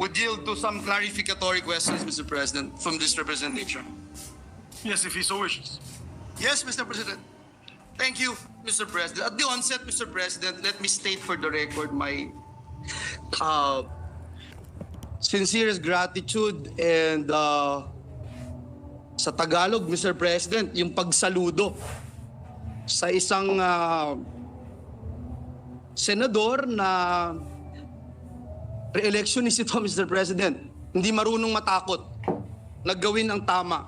would yield to some clarificatory questions, Mr. President, from this representation. Yes, if he so wishes. Yes, Mr. President. Thank you, Mr. President. At the onset, Mr. President, let me state for the record my uh, sincerest gratitude and uh, sa Tagalog, Mr. President, yung pagsaludo sa isang uh, senador na re-electionist ito, Mr. President. Hindi marunong matakot na gawin ang tama.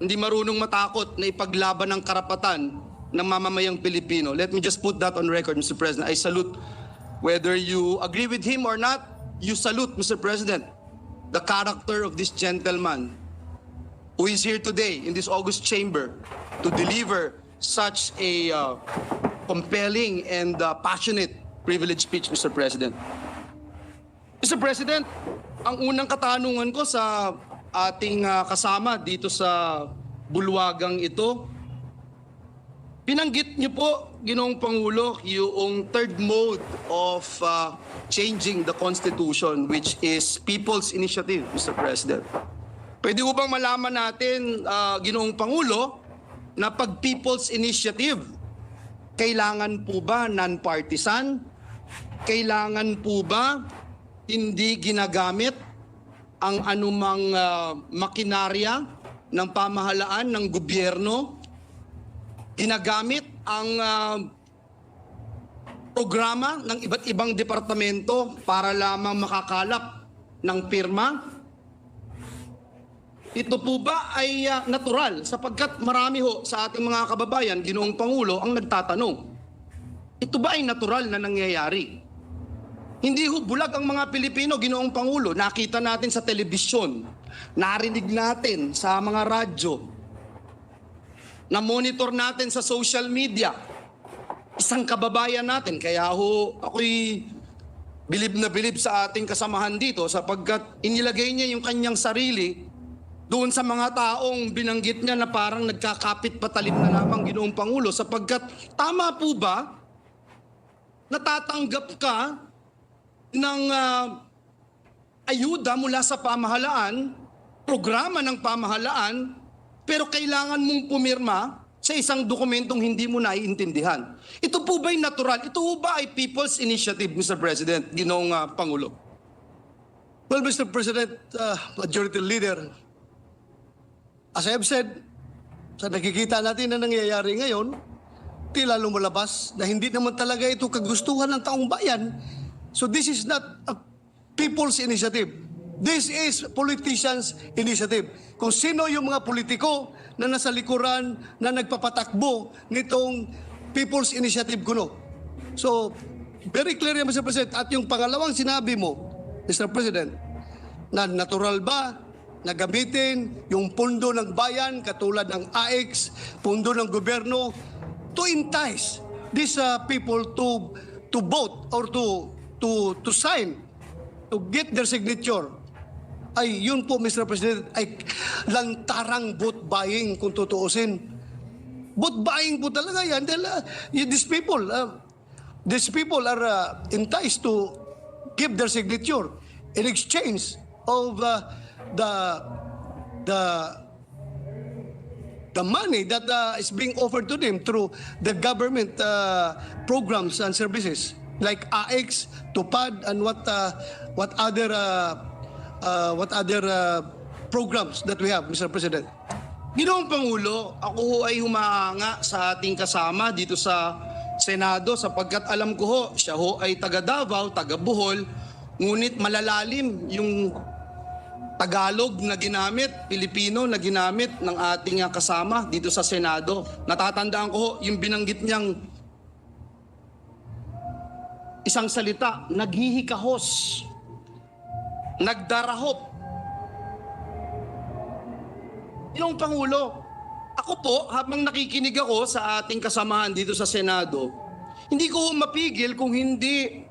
Hindi marunong matakot na ipaglaban ang karapatan ng mamamayang Pilipino. Let me just put that on record, Mr. President. I salute whether you agree with him or not, you salute, Mr. President, the character of this gentleman who is here today in this August chamber to deliver such a uh, compelling and uh, passionate privilege speech, Mr. President. Mr. President, ang unang katanungan ko sa ating uh, kasama dito sa bulwagang ito, binanggit niyo po, Ginoong Pangulo, yung third mode of uh, changing the Constitution, which is people's initiative, Mr. President. Pwede ko bang malaman natin, uh, Ginoong Pangulo, na pag people's initiative, kailangan po ba non-partisan? Kailangan po ba hindi ginagamit ang anumang ah, makinarya ng pamahalaan ng gobyerno? Ginagamit ang ah, programa ng iba't ibang departamento para lamang makakalap ng pirma? Ito po ba ay ah, natural sapagkat marami ho sa ating mga kababayan, ginoong Pangulo, ang nagtatanong. Ito ba ay natural na nangyayari? Hindi ho bulag ang mga Pilipino, ginoong Pangulo. Nakita natin sa telebisyon, narinig natin sa mga radyo, na monitor natin sa social media. Isang kababayan natin, kaya ho ako'y bilib na bilib sa ating kasamahan dito sapagkat inilagay niya yung kanyang sarili doon sa mga taong binanggit niya na parang nagkakapit patalim na lamang ginoong Pangulo sapagkat tama po ba natatanggap ka ng ah, ayuda mula sa pamahalaan, programa ng pamahalaan, pero kailangan mong pumirma sa isang dokumentong hindi mo naiintindihan. Ito po ba'y natural? Ito po ba ay people's initiative, Mr. President, ginoong ah, Pangulo? Well, Mr. President, uh, Majority Leader, as I have said, sa nakikita natin na nangyayari ngayon, tila lumalabas na hindi naman talaga ito kagustuhan ng taong bayan. So this is not a people's initiative. This is politicians' initiative. Kung sino yung mga politiko na nasa likuran na nagpapatakbo nitong people's initiative kuno. So, very clear yan, Mr. President. At yung pangalawang sinabi mo, Mr. President, na natural ba na gamitin yung pundo ng bayan katulad ng AX, pundo ng gobyerno to entice these uh, people to to vote or to to to sign to get their signature ay yun po Mr. President ay lantarang vote buying kung tutuusin vote buying po talaga yan dahil uh, these people uh, these people are uh, enticed to give their signature in exchange of uh, the the the money that uh, is being offered to them through the government uh, programs and services like AX, TUPAD, and what uh, what other uh, uh, what other uh, programs that we have, Mr. President. Ginoong Pangulo, ako ho ay humanga sa ating kasama dito sa Senado sapagkat alam ko ho, siya ho ay taga Davao, taga Bohol, ngunit malalalim yung Tagalog na ginamit, Pilipino na ginamit ng ating kasama dito sa Senado. Natatandaan ko ho, yung binanggit niyang isang salita, naghihikahos, nagdarahop, Yung Pangulo, ako po, habang nakikinig ako sa ating kasamahan dito sa Senado, hindi ko mapigil kung hindi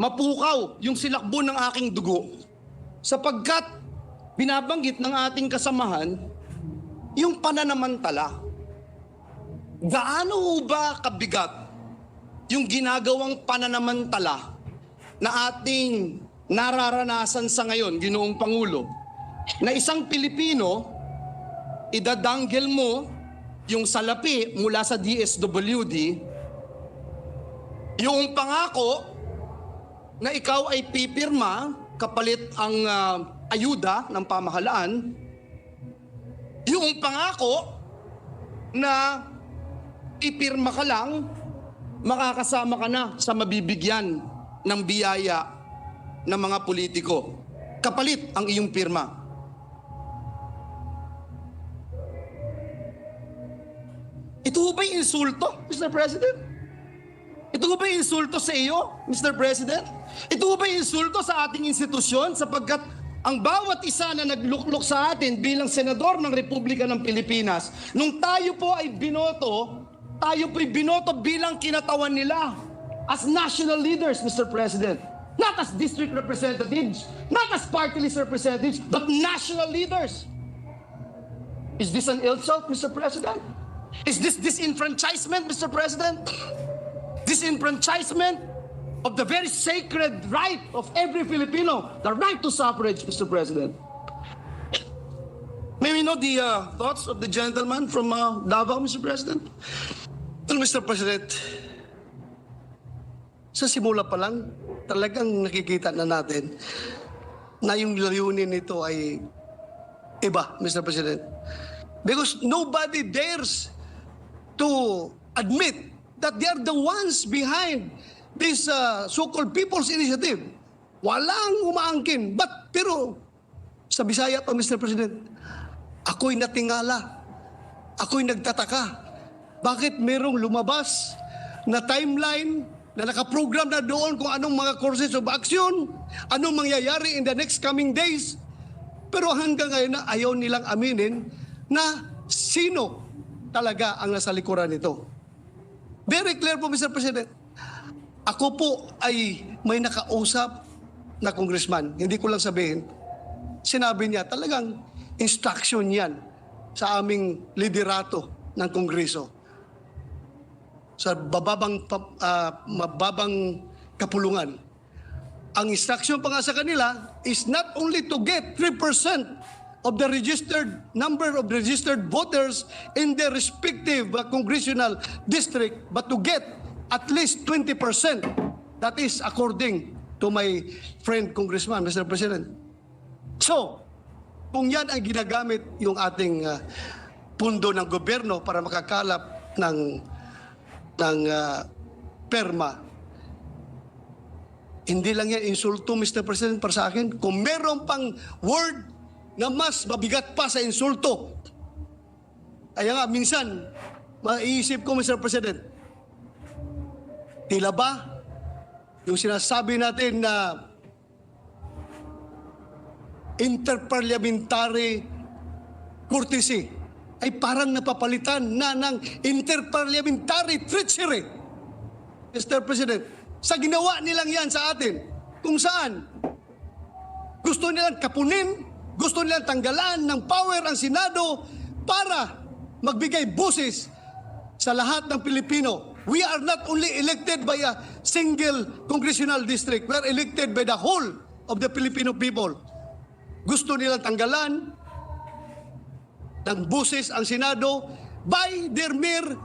mapukaw yung silakbo ng aking dugo. Sapagkat binabanggit ng ating kasamahan yung pananamantala. Gaano ba kabigat yung ginagawang pananamantala na ating nararanasan sa ngayon, Ginoong Pangulo, na isang Pilipino, idadanggel mo yung salapi mula sa DSWD, yung pangako na ikaw ay pipirma kapalit ang ah, ayuda ng pamahalaan, yung pangako na ipirma ka lang, makakasama ka na sa mabibigyan ng biyaya ng mga politiko. Kapalit ang iyong pirma. Ito ho ba insulto, Mr. President? Ito ho ba insulto sa iyo, Mr. President? Ito ho ba insulto sa ating institusyon sapagkat ang bawat isa na nagluklok sa atin bilang senador ng Republika ng Pilipinas, nung tayo po ay binoto, tayo po'y binoto bilang kinatawan nila as national leaders, Mr. President. Not as district representatives, not as party list representatives, but national leaders. Is this an insult, Mr. President? Is this disenfranchisement, Mr. President? Disenfranchisement of the very sacred right of every Filipino, the right to suffrage, Mr. President. May we know the uh, thoughts of the gentleman from uh, Davao, Mr. President? Well, Mr. President, sa simula pa lang, talagang nakikita na natin na yung layunin nito ay iba, Mr. President. Because nobody dares to admit that they are the ones behind this uh, so-called People's Initiative. Walang umaangkin. But, pero, sa Bisaya to, Mr. President, ako'y natingala. Ako'y nagtataka. Bakit merong lumabas na timeline na nakaprogram na doon kung anong mga courses of action, anong mangyayari in the next coming days. Pero hanggang ngayon na ayaw nilang aminin na sino talaga ang nasa likuran nito. Very clear po, Mr. President. Ako po ay may nakausap na congressman. Hindi ko lang sabihin. Sinabi niya, talagang instruction yan sa aming liderato ng Kongreso. Sa bababang, ah, mababang kapulungan. Ang instruction pa nga sa kanila is not only to get 3% of the registered number of registered voters in their respective uh, congressional district, but to get at least 20%. That is according to my friend Congressman, Mr. President. So, kung yan ang ginagamit yung ating uh, pundo ng gobyerno para makakalap ng ng uh, perma, hindi lang yan insulto, Mr. President, para sa akin. Kung meron pang word na mas mabigat pa sa insulto, kaya nga, minsan, maiisip ko, Mr. President, tila ba yung sinasabi natin na interparliamentary courtesy ay parang napapalitan na ng interparliamentary treachery. Mr. President, sa ginawa nilang yan sa atin, kung saan gusto nilang kapunin, gusto nilang tanggalan ng power ang Senado para magbigay busis sa lahat ng Pilipino. We are not only elected by a single congressional district, we are elected by the whole of the Filipino people. Gusto nilang tanggalan ng buses ang Senado by their mere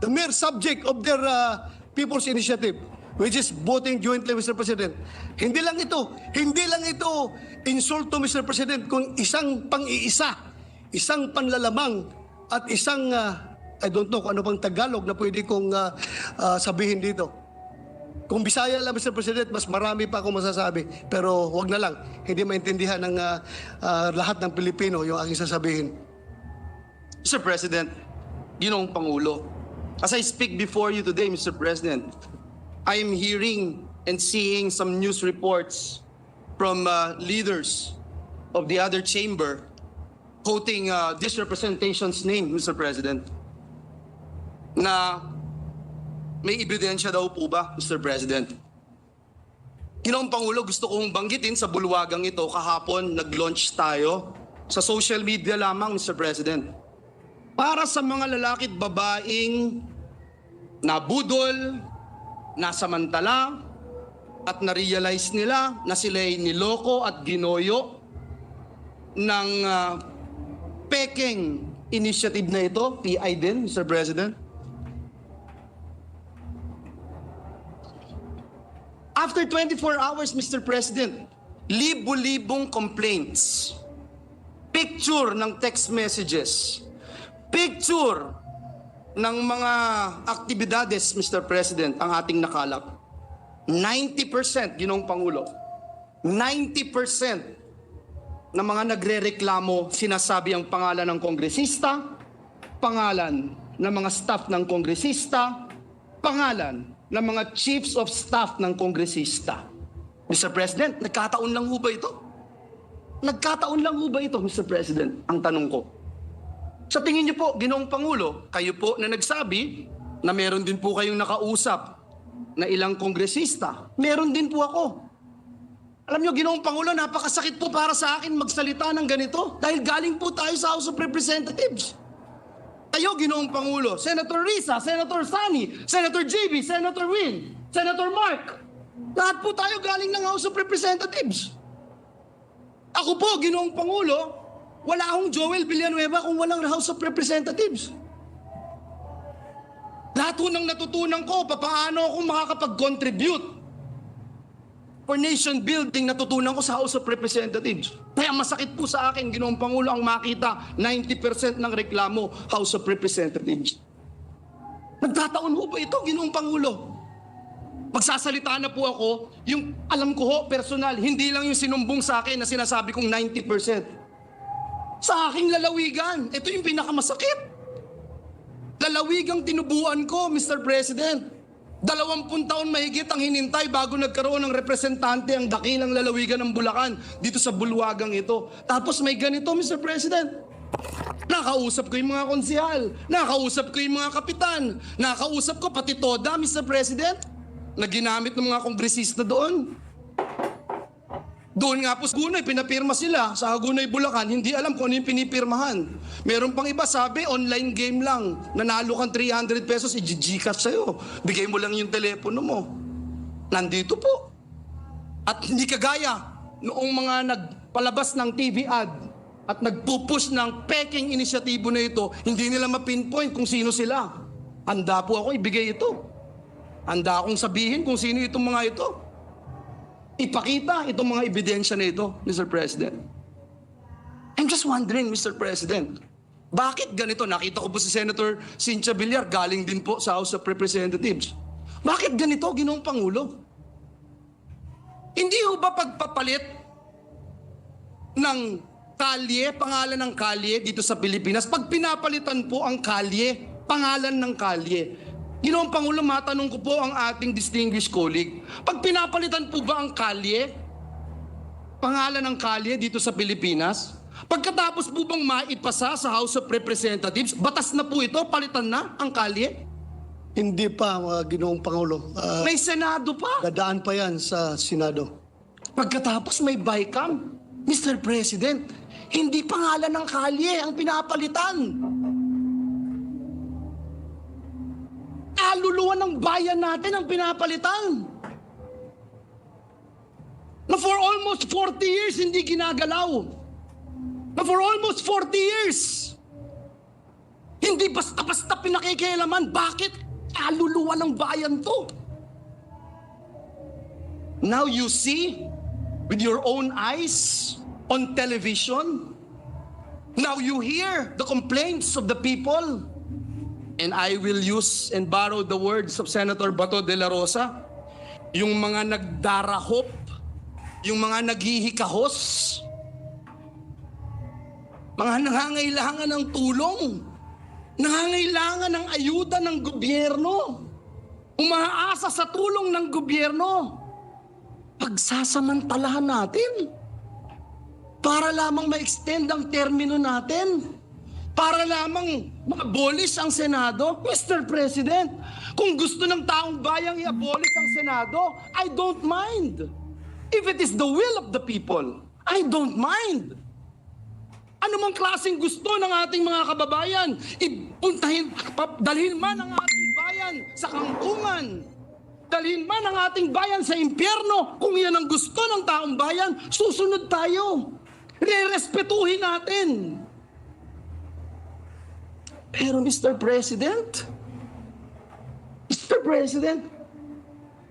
the mere subject of their uh, people's initiative which is voting jointly, Mr. President. Hindi lang ito, hindi lang ito insulto, Mr. President, kung isang pang-iisa, isang panlalamang at isang, uh, I don't know kung ano pang Tagalog na pwede kong uh, uh, sabihin dito. Kung Bisaya lang, Mr. President, mas marami pa akong masasabi. Pero wag na lang. Hindi maintindihan ng uh, uh, lahat ng Pilipino yung aking sasabihin. Mr. President, Ginoong Pangulo, as I speak before you today, Mr. President, I am hearing and seeing some news reports from uh, leaders of the other chamber quoting uh, this representation's name, Mr. President, na may ebidensya daw po ba, Mr. President? Ginoong Pangulo, gusto kong banggitin sa bulwagang ito kahapon nag-launch tayo sa social media lamang, Mr. President. Para sa mga lalaki at babaeng nabudol, nasamantala, at na-realize nila na sila ay niloko at ginoyo ng ah, peking initiative na ito, PI din, Mr. President. After 24 hours, Mr. President, libo-libong complaints, picture ng text messages, picture ng mga aktibidades, Mr. President, ang ating nakalap. 90% ginong Pangulo. 90% na mga nagrereklamo, sinasabi ang pangalan ng kongresista, pangalan ng mga staff ng kongresista, pangalan ng mga chiefs of staff ng kongresista. Mr. President, nagkataon lang ho ba ito? Nagkataon lang ho ba ito, Mr. President? Ang tanong ko. Sa tingin niyo po, Ginoong Pangulo, kayo po na nagsabi na meron din po kayong nakausap na ilang kongresista. Meron din po ako. Alam niyo, Ginoong Pangulo, napakasakit po para sa akin magsalita ng ganito dahil galing po tayo sa House of Representatives. Kayo, Ginoong Pangulo, Senator Risa, Senator Sani, Senator JB, Senator Win, Senator Mark, lahat po tayo galing ng House of Representatives. Ako po, Ginoong Pangulo, wala akong Joel Villanueva kung walang House of Representatives. Lahat ho ng natutunan ko, papaano ako makakapag-contribute for nation building natutunan ko sa House of Representatives. Kaya masakit po sa akin, Ginoong Pangulo, ang makita 90% ng reklamo House of Representatives. Nagtataon ho ba ito, Ginoong Pangulo? Magsasalita na po ako, yung alam ko ho, personal, hindi lang yung sinumbong sa akin na sinasabi kong 90%. Sa aking lalawigan, ito yung pinakamasakit. Lalawigang tinubuan ko, Mr. President. Dalawampung taon mahigit ang hinintay bago nagkaroon ng representante ang dakilang lalawigan ng Bulacan dito sa bulwagang ito. Tapos may ganito, Mr. President. Nakausap ko yung mga konsihal, nakausap ko yung mga kapitan, nakausap ko pati toda, Mr. President, na ginamit ng mga kongresista doon. Doon nga po sa Gunay, pinapirma sila. Sa Gunay, Bulacan, hindi alam kung ano yung pinipirmahan. Meron pang iba, sabi, online game lang. Nanalo kang 300 pesos, i-gcash sa'yo. Bigay mo lang yung telepono mo. Nandito po. At hindi kagaya noong mga nagpalabas ng TV ad at nagpupush ng peking inisyatibo na ito, hindi nila mapinpoint kung sino sila. Handa po ako ibigay ito. Handa akong sabihin kung sino itong mga ito ipakita itong mga ebidensya na ito, Mr. President. I'm just wondering, Mr. President, bakit ganito? Nakita ko po si Senator Cynthia Villar, galing din po sa House of Representatives. Bakit ganito, Ginoong Pangulo? Hindi ho ba pagpapalit ng kalye, pangalan ng kalye dito sa Pilipinas, pag pinapalitan po ang kalye, pangalan ng kalye, Ginoong Pangulo, matanong ko po ang ating distinguished colleague. Pag pinapalitan po ba ang kalye, pangalan ng kalye dito sa Pilipinas, pagkatapos po bang maipasa sa House of Representatives, batas na po ito, palitan na ang kalye? Hindi pa, uh, Ginoong Pangulo. Ah, May Senado pa. dadaan pa yan sa Senado. Pagkatapos may BICAM. Mr. President, hindi pangalan ng kalye ang pinapalitan. Kaluluwa ng bayan natin ang pinapalitan. Na for almost 40 years hindi ginagalaw. Na for almost 40 years hindi basta-basta pinakikialaman. Bakit? Kaluluwa ng bayan to. Now you see with your own eyes on television. Now you hear the complaints of the people. And I will use and borrow the words of Senator Bato de la Rosa. Yung mga nagdarahop, yung mga naghihikahos, mga nangangailangan ng tulong, nangangailangan ng ayuda ng gobyerno, umaasa sa tulong ng gobyerno, pagsasamantalahan natin para lamang ma-extend ang termino natin. Para lamang ma-abolish ang Senado. Mr. President, kung gusto ng taong bayang i-abolish ang Senado, I don't mind. If it is the will of the people, I don't mind. Ano mang klaseng gusto ng ating mga kababayan, ipuntahin, dalhin man ang ating bayan sa kangkungan, dalhin man ang ating bayan sa impyerno, kung yan ang gusto ng taong bayan, susunod tayo. Re-respetuhin natin. Pero Mr. President, Mr. President,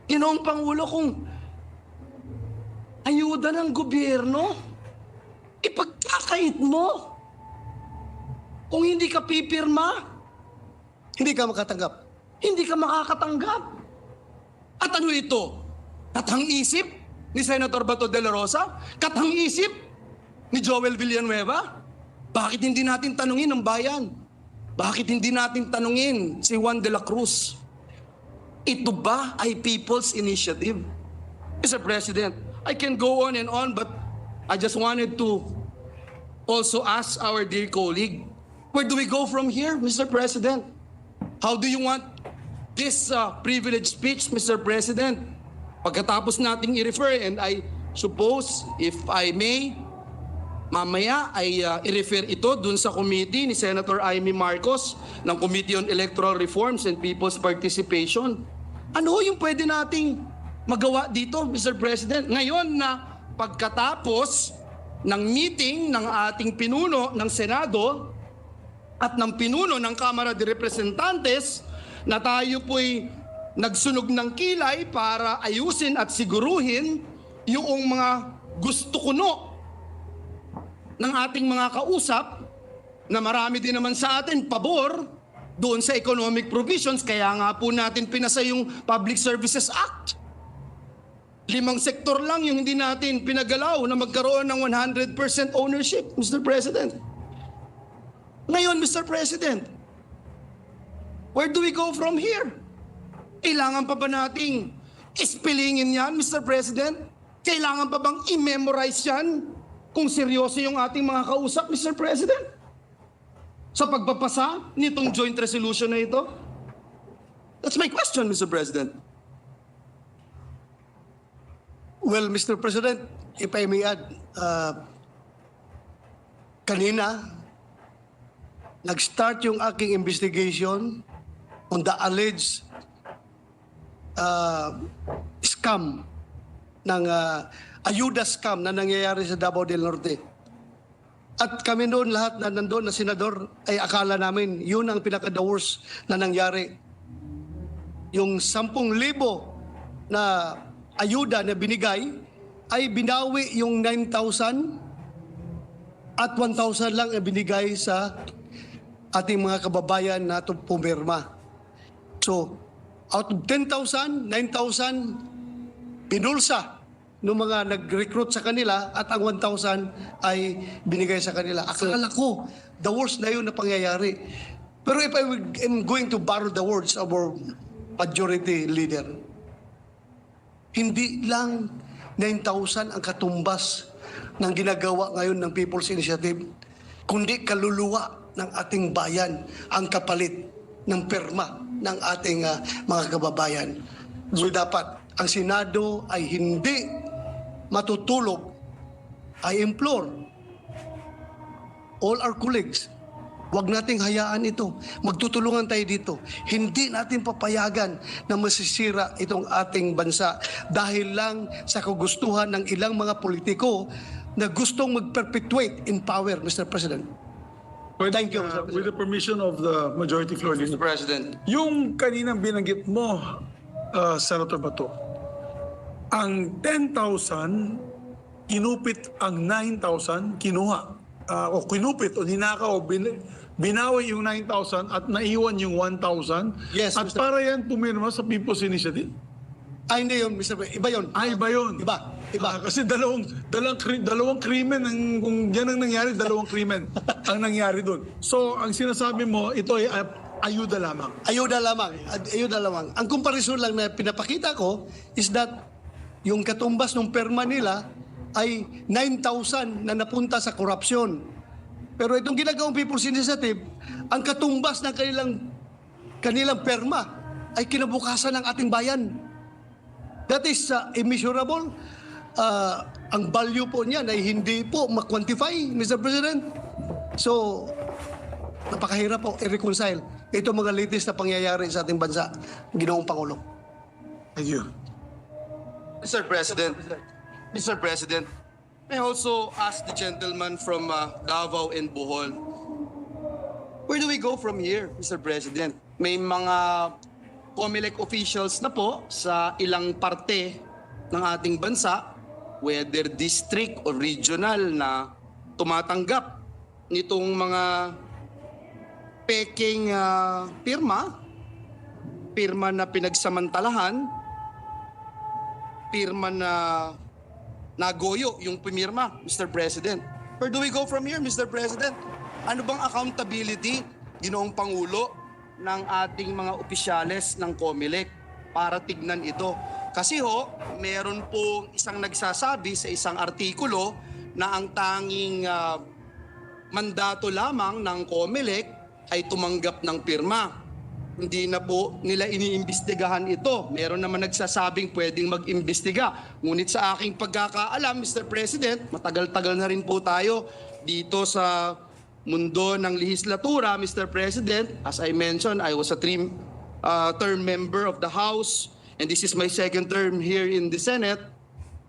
Ginoong Pangulo, kung ayuda ng gobyerno, ipagkakait mo. Kung hindi ka pipirma, Hindi ka makatanggap. hindi ka makakatanggap. At ano ito? Katang isip ni Senator Bato de la Rosa? Katang isip ni Joel Villanueva? Bakit hindi natin tanungin ang bayan? Bakit hindi natin tanungin si Juan de la Cruz? Ito ba ay people's initiative? Mr. President, I can go on and on but I just wanted to also ask our dear colleague, where do we go from here, Mr. President? How do you want this uh, privileged speech, Mr. President? Pagkatapos nating i-refer, and I suppose, if I may, mamaya ay uh, i-refer ito dun sa committee ni Senator Amy Marcos ng Committee on Electoral Reforms and People's Participation. Ano yung pwede nating magawa dito, Mr. President? Ngayon na pagkatapos ng meeting ng ating pinuno ng Senado, at ng pinuno ng Kamara de Representantes na tayo po'y nagsunog ng kilay para ayusin at siguruhin yung mga gusto kuno ng ating mga kausap na marami din naman sa atin pabor doon sa economic provisions kaya nga po natin pinasa yung Public Services Act. Limang sektor lang yung hindi natin pinagalaw na magkaroon ng 100% ownership, Mr. President. Ngayon, Mr. President, where do we go from here? Kailangan pa ba nating ispilingin yan, Mr. President? Kailangan pa bang i-memorize yan kung seryoso yung ating mga kausap, Mr. President? Sa pagpapasa nitong joint resolution na ito? That's my question, Mr. President. Well, Mr. President, if I may add, uh, kanina, nag-start yung aking investigation on the alleged uh, scam ng uh, ayuda scam na nangyayari sa Davao del Norte. At kami noon lahat na nandoon na senador ay akala namin yun ang pinaka-the worst na nangyari. Yung 10,000 na ayuda na binigay ay binawi yung 9,000 at 1,000 lang ang binigay sa ating mga kababayan na pumirma. So, out of 10,000, 9,000 pinulsa ng mga nag-recruit sa kanila at ang 1,000 ay binigay sa kanila. Akala ko, the worst na yun na pangyayari. Pero if I am going to borrow the words of our majority leader, hindi lang 9,000 ang katumbas ng ginagawa ngayon ng People's Initiative, kundi kaluluwa ng ating bayan ang kapalit ng perma ng ating ah, mga kababayan. So dapat ang Senado ay hindi matutulog. I implore all our colleagues, Huwag nating hayaan ito. Magtutulungan tayo dito. Hindi natin papayagan na masisira itong ating bansa dahil lang sa kagustuhan ng ilang mga politiko na gustong mag-perpetuate in power, Mr. President. With, Thank you, uh, Mr. with the permission of the majority floor leader. President. Yung kaninang binanggit mo, uh, Senator Bato, ang 10,000, kinupit ang 9,000, kinuha. Uh, o kinupit o ninakaw o bin, binawi yung 9,000 at naiwan yung 1,000. Yes, At Mr. para yan pumirma sa People's Initiative. Ay, hindi yun, Mr. President. Iba yun. Ay, ba yun? Iba. Iba. Ah, kasi dalawang, dalawang, dalawang krimen, ang, kung yan ang nangyari, dalawang krimen ang nangyari doon. So, ang sinasabi mo, ito ay ah, ayuda lamang. Ayuda lamang. Ayuda lamang. Ang comparison lang na pinapakita ko is that yung katumbas ng perma nila ay 9,000 na napunta sa korupsyon. Pero itong ginagawang People's Initiative, ang katumbas ng kanilang kanilang perma ay kinabukasan ng ating bayan. That is uh, immeasurable. Uh, ang value po niyan ay hindi po ma-quantify, Mr. President. So, napakahirap po i-reconcile ito mga latest na pangyayari sa ating bansa, ginoong Pangulo. Thank you. Mr. President, Mr. President, may also ask the gentleman from uh, Davao and Bohol, where do we go from here, Mr. President? May mga COMELEC officials na po sa ilang parte ng ating bansa, whether district or regional na tumatanggap nitong mga peking uh, pirma, pirma na pinagsamantalahan, pirma na nagoyo yung pumirma, Mr. President. Where do we go from here, Mr. President? Ano bang accountability, ginoong Pangulo, ng ating mga opisyales ng COMELEC para tignan ito? Kasi ho, meron po isang nagsasabi sa isang artikulo na ang tanging ah, mandato lamang ng COMELEC ay tumanggap ng pirma hindi na po nila iniimbestigahan ito. Meron naman nagsasabing pwedeng mag-imbestiga. Ngunit sa aking pagkakaalam, Mr. President, matagal-tagal na rin po tayo dito sa mundo ng lehislatura, Mr. President. As I mentioned, I was a three, uh, term member of the House and this is my second term here in the Senate.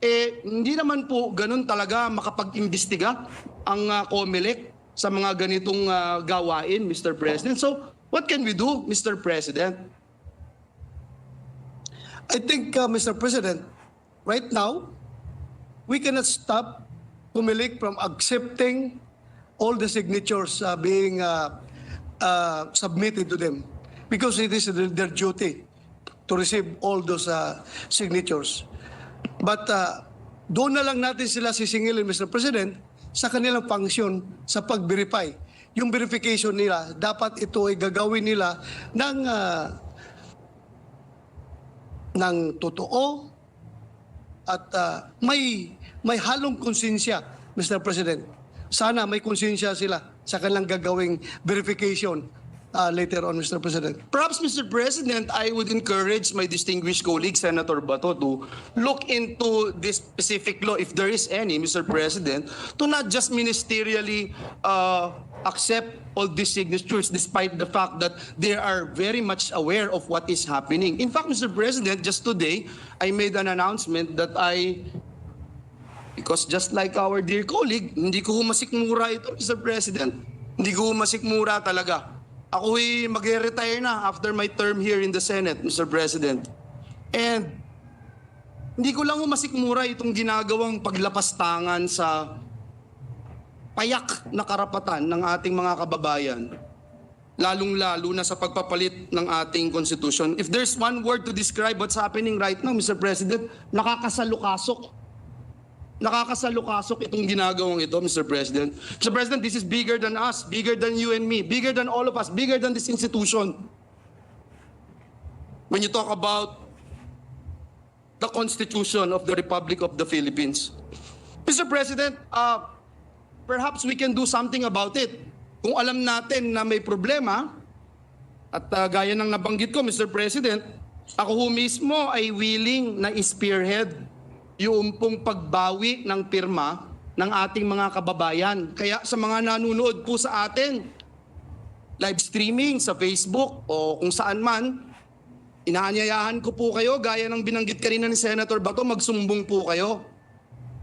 Eh, hindi naman po ganun talaga makapag-imbestiga ang uh, COMELEC sa mga ganitong uh, gawain, Mr. President. So, what can we do, Mr. President? I think, uh, Mr. President, right now, we cannot stop Kumilik from accepting all the signatures uh, being uh, uh, submitted to them because it is their, duty to receive all those uh, signatures. But uh, doon na lang natin sila sisingilin, Mr. President, sa kanilang function sa pag-verify. Yung verification nila, dapat ito ay gagawin nila ng uh, ng totoo at ah, may may halong konsensya, Mr. President. Sana may konsensya sila sa kanilang gagawing verification ah, later on, Mr. President. Perhaps, Mr. President, I would encourage my distinguished colleague, Senator Bato, to look into this specific law, if there is any, Mr. President, to not just ministerially uh, accept all these signatures despite the fact that they are very much aware of what is happening. In fact, Mr. President, just today, I made an announcement that I Because just like our dear colleague, hindi ko humasikmura ito, Mr. President. Hindi ko humasikmura talaga. Ako'y mag-retire na after my term here in the Senate, Mr. President. And hindi ko lang humasikmura itong ginagawang paglapastangan sa payak na karapatan ng ating mga kababayan. Lalong-lalo na sa pagpapalit ng ating konstitusyon. If there's one word to describe what's happening right now, Mr. President, nakakasalukasok nakakasalukasok itong ginagawang ito, Mr. President. Mr. President, this is bigger than us, bigger than you and me, bigger than all of us, bigger than this institution. When you talk about the Constitution of the Republic of the Philippines. Mr. President, uh, perhaps we can do something about it. Kung alam natin na may problema, at uh, gaya ng nabanggit ko, Mr. President, ako mismo ay willing na spearhead yung pong pagbawi ng pirma ng ating mga kababayan. Kaya sa mga nanonood po sa atin, live streaming sa Facebook o kung saan man, inaanyayahan ko po kayo, gaya ng binanggit kanina ni Senator Bato, magsumbong po kayo.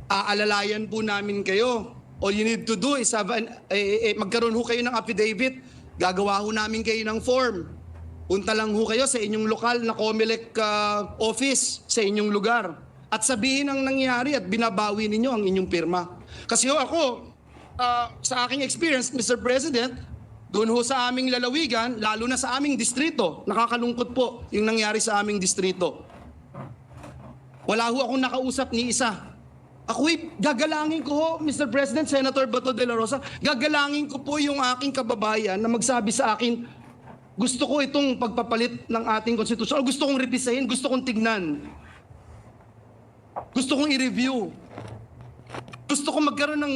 Aalalayan po namin kayo. All you need to do is have an, eh, eh, magkaroon ho kayo ng affidavit. Gagawa ho namin kayo ng form. Punta lang ho kayo sa inyong lokal na COMELEC uh, office sa inyong lugar. At sabihin ang nangyari at binabawi ninyo ang inyong pirma. Kasi ho ako, uh, sa aking experience, Mr. President, doon ho sa aming lalawigan, lalo na sa aming distrito, nakakalungkot po yung nangyari sa aming distrito. Wala ho akong nakausap ni isa. Ako'y gagalangin ko ho, Mr. President, Senator Bato de la Rosa, gagalangin ko po yung aking kababayan na magsabi sa akin, gusto ko itong pagpapalit ng ating konstitusyon, gusto kong repisahin, gusto kong tignan. Gusto kong i-review. Gusto kong magkaroon ng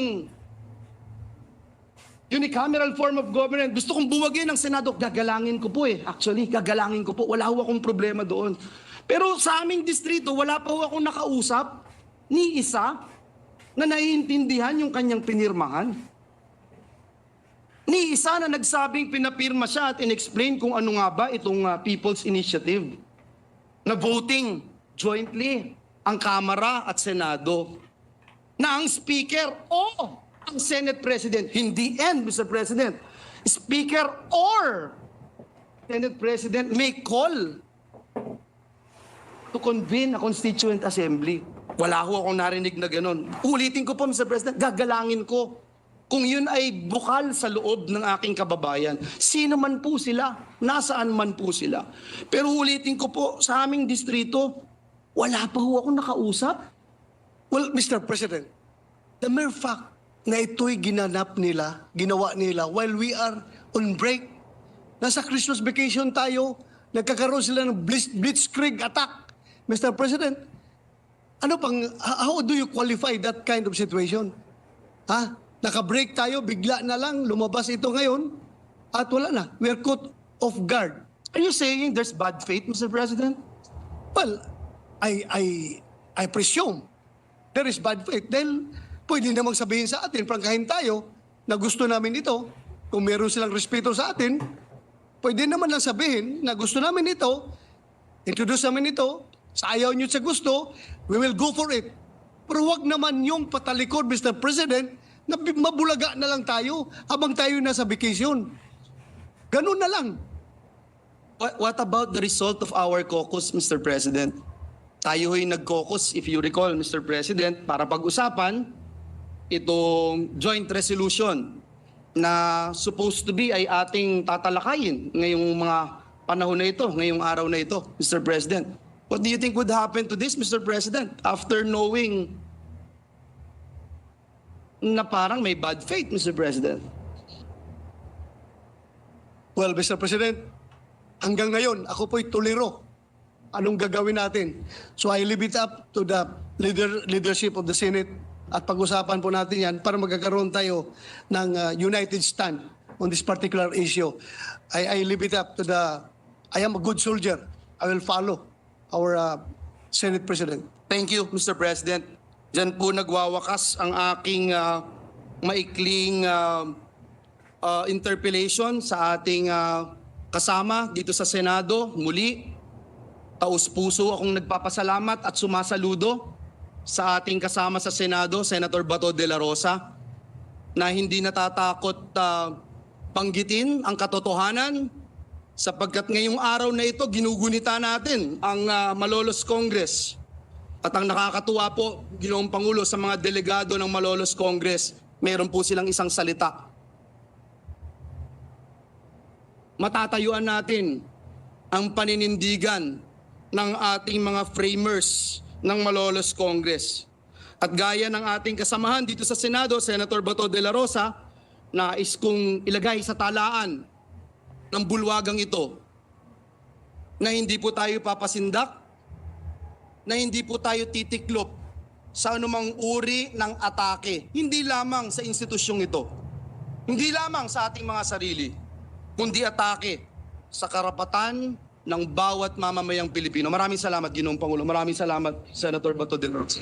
unicameral form of government. Gusto kong buwagin ng Senado. Gagalangin ko po eh. Actually, gagalangin ko po. Wala ho akong problema doon. Pero sa aming distrito, wala pa ho akong nakausap ni isa na naiintindihan yung kanyang pinirmahan. Ni isa na nagsabing pinapirma siya at in-explain kung ano nga ba itong uh, People's Initiative na voting jointly ang Kamara at Senado na ang Speaker o ang Senate President, hindi and, Mr. President, Speaker or Senate President may call to convene a Constituent Assembly. Wala ho akong narinig na ganun. Ulitin ko po, Mr. President, gagalangin ko kung yun ay bukal sa loob ng aking kababayan. Sino man po sila, nasaan man po sila. Pero ulitin ko po, sa aming distrito, wala pa ho akong nakausap. Well, Mr. President, the mere fact na ito'y ginanap nila, ginawa nila while we are on break, nasa Christmas vacation tayo, nagkakaroon sila ng blitz, blitzkrieg attack. Mr. President, ano pang, how do you qualify that kind of situation? Ha? Naka-break tayo, bigla na lang, lumabas ito ngayon, at wala na. We are caught off guard. Are you saying there's bad faith, Mr. President? Well, I, I, I presume there is bad faith. Dahil pwede namang sabihin sa atin, prangkahin tayo, na gusto namin ito. Kung meron silang respeto sa atin, pwede naman lang sabihin na gusto namin ito, introduce namin ito, sa ayaw nyo sa gusto, we will go for it. Pero wag naman yung patalikod, Mr. President, na mabulaga na lang tayo habang tayo nasa vacation. Ganun na lang. What, what about the result of our caucus, Mr. President? Tayo ho'y nag-caucus, if you recall, Mr. President, para pag-usapan itong joint resolution na supposed to be ay ating tatalakayin ngayong mga panahon na ito, ngayong araw na ito, Mr. President. What do you think would happen to this, Mr. President, after knowing na parang may bad faith, Mr. President? Well, Mr. President, hanggang ngayon, ako po'y tuliro. Anong gagawin natin? So I leave it up to the leader, leadership of the Senate at pag-usapan po natin yan para magkakaroon tayo ng uh, united stand on this particular issue. I, I leave it up to the, I am a good soldier. I will follow our uh, Senate President. Thank you, Mr. President. Diyan po nagwawakas ang aking ah, maikling ah, ah, interpellation sa ating ah, kasama dito sa Senado. Muli, taus-puso akong nagpapasalamat at sumasaludo sa ating kasama sa Senado, Senator Bato de la Rosa, na hindi natatakot ah, banggitin ang katotohanan sapagkat ngayong araw na ito ginugunita natin ang ah, Malolos Congress. At ang nakakatuwa po, Ginoong Pangulo, sa mga delegado ng Malolos Congress, meron po silang isang salita. Matatayuan natin ang paninindigan ng ating mga framers ng Malolos Congress. At gaya ng ating kasamahan dito sa Senado, Senator Bato de la Rosa, nais kong ilagay sa talaan ng bulwagang ito na hindi po tayo papasindak na hindi po tayo titiklop sa anumang uri ng atake. Hindi lamang sa institusyong ito. Hindi lamang sa ating mga sarili, kundi atake sa karapatan ng bawat mamamayang Pilipino. Maraming salamat, Ginoong Pangulo. Maraming salamat, Senator Bato de la Rosa.